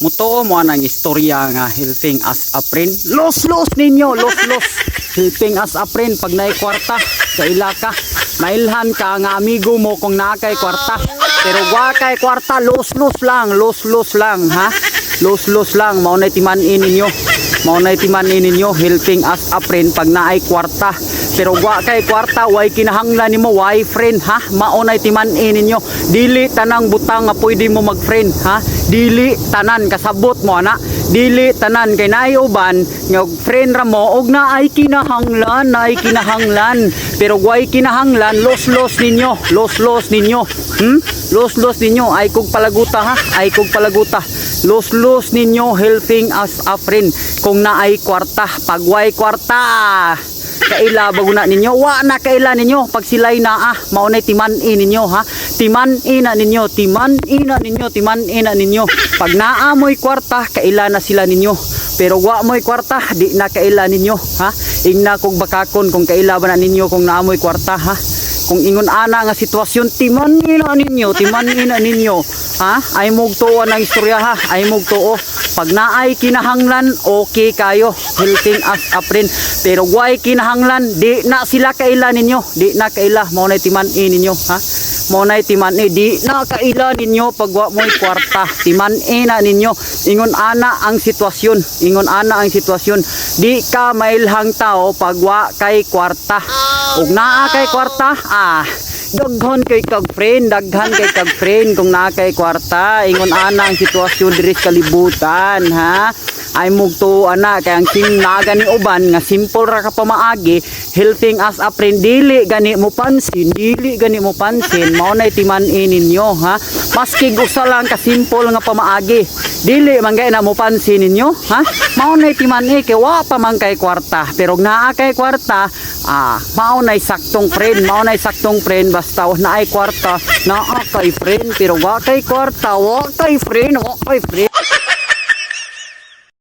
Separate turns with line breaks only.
Muto mo anang istorya nga helping as a friend. Los los ninyo, los los. Helping as a friend pag naay kwarta sa ila ka. Mailhan ka nga amigo mo kung naa kay kwarta. Pero wa kay kwarta, los los lang, los los lang ha. Los los lang mao na timan-in ninyo. Mao na timan-in ninyo helping as a friend pag naay kwarta. Pero wa kay kwarta, way kinahanglan nimo, way friend ha. Mao na timan-in ninyo. Dili tanang butang nga pwede mo mag-friend ha. Dili tanan kasabot mo ana. Dili tanan kay naay uban nga friend ra mo og naay kinahanglan, naay kinahanglan. Pero way kinahanglan, los-los ninyo, los-los ninyo. Hmm? Los-los ninyo ay kog palaguta ha. Ay kog palaguta. Los-los ninyo helping as a friend kung naay kwarta. Pag way kwarta, kaila baguna ninyo. Wa na kaila ninyo. Pag silay na ah maunay timan ninyo ha? Timan ina ninyo timan ina ninyo timan ina ninyo. Pag naamoy kwarta kaila na sila ninyo. Pero wa moy kwarta di na kaila ninyo ha? Ingna kog bakakon kung kaila ba na ninyo kung naamoy kwarta ha? Kung ingon ana nga sitwasyon timan ina ninyo timan ina ninyo ha? Ay mugtuo ang istorya ha? Ay mugtuo pag naay kinahanglan okay kayo. Helping as a friend pero why kinahanglan? Di na sila kaila ninyo. Di na kaila. Mao na timan ninyo ha? Mao na timan di na kaila ninyo pag wa mo'y kwarta. Timan na ninyo. Ingon ana ang sitwasyon. Ingon ana ang sitwasyon. Di ka mailhang tao pag wa kay kwarta. Ug naa kay kwarta ah daghan kay kag friend daghan kay kag friend. Kung naa kay kwarta ingon ana ang sitwasyon diri sa kalibutan ha ay mugto ana kay ang sim naga ni uban nga simple ra ka pamaagi helping as a friend dili gani mo pansin dili gani mo pansin mao na timan ninyo ha? Maski usa lang ka simple nga pamaagi dili man gay na mo pansin ninyo ha? Mao na timan kay wa pa man kay kwarta pero naa kay kwarta ah mao na saktong friend mao na saktong friend basta na ay kwarta naa kay friend pero wa kay kwarta wa kay friend wa kay friend